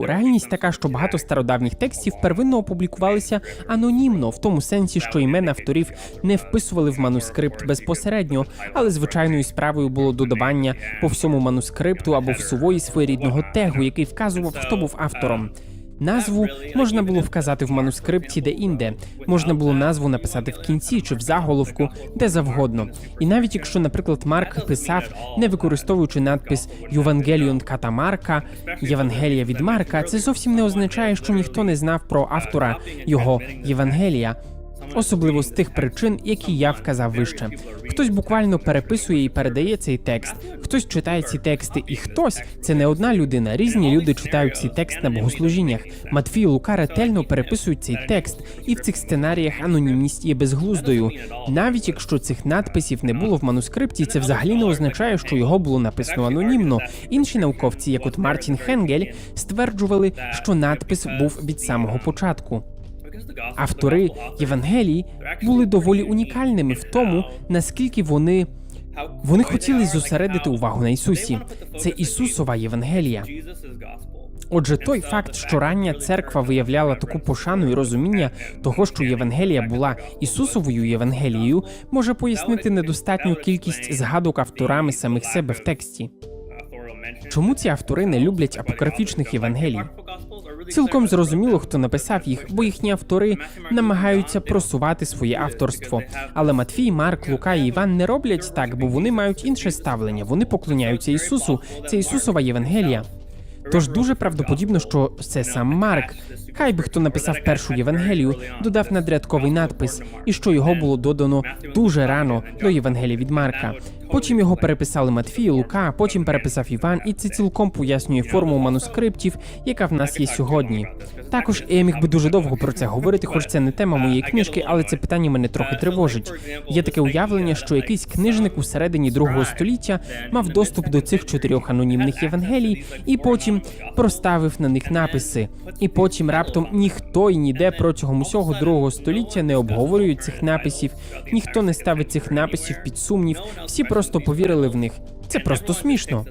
Реальність така, що багато стародавніх текстів первинно опублікувалися анонімно, в тому сенсі, що імена авторів не вписували в манускрипт безпосередньо, але звичайною справою було додавання по всьому манускрипту або в сувої своєрідного тегу, який вказував, хто був автором. Назву можна було вказати в манускрипті де-інде, можна було назву написати в кінці чи в заголовку, де завгодно. І навіть якщо, наприклад, Марк писав, не використовуючи надпис Ювангеліон Ката Марка, Євангелія від Марка, це зовсім не означає, що ніхто не знав про автора його Євангелія. Особливо з тих причин, які я вказав вище. Хтось буквально переписує і передає цей текст, хтось читає ці тексти, і хтось це не одна людина. Різні люди читають цей текст на богослужіннях. Матфій і Лука ретельно переписують цей текст, і в цих сценаріях анонімність є безглуздою. Навіть якщо цих надписів не було в манускрипті, це взагалі не означає, що його було написано анонімно. Інші науковці, як от Мартін Хенгель, стверджували, що надпис був від самого початку. Автори Євангелії були доволі унікальними в тому, наскільки вони вони хотіли зосередити увагу на Ісусі. Це Ісусова Євангелія. Отже, той факт, що рання церква виявляла таку пошану і розуміння того, що Євангелія була Ісусовою Євангелією, може пояснити недостатню кількість згадок авторами самих себе в тексті. Чому ці автори не люблять апокрифічних Євангелій? Цілком зрозуміло, хто написав їх, бо їхні автори намагаються просувати своє авторство. Але Матфій, Марк, Лука і Іван не роблять так, бо вони мають інше ставлення. Вони поклоняються Ісусу. Це Ісусова Євангелія. Тож дуже правдоподібно, що це сам Марк. Хай би хто написав першу Євангелію, додав надрядковий надпис, і що його було додано дуже рано до Євангелія від Марка. Потім його переписали Матфій, Лука, потім переписав Іван, і це цілком пояснює форму манускриптів, яка в нас є сьогодні. Також я міг би дуже довго про це говорити, хоч це не тема моєї книжки, але це питання мене трохи тривожить. Є таке уявлення, що якийсь книжник у середині другого століття мав доступ до цих чотирьох анонімних євангелій, і потім проставив на них написи. І потім раптом ніхто і ніде протягом усього другого століття не обговорює цих написів, ніхто не ставить цих написів під сумнів. Всі просто повірили в них. Це просто смішно.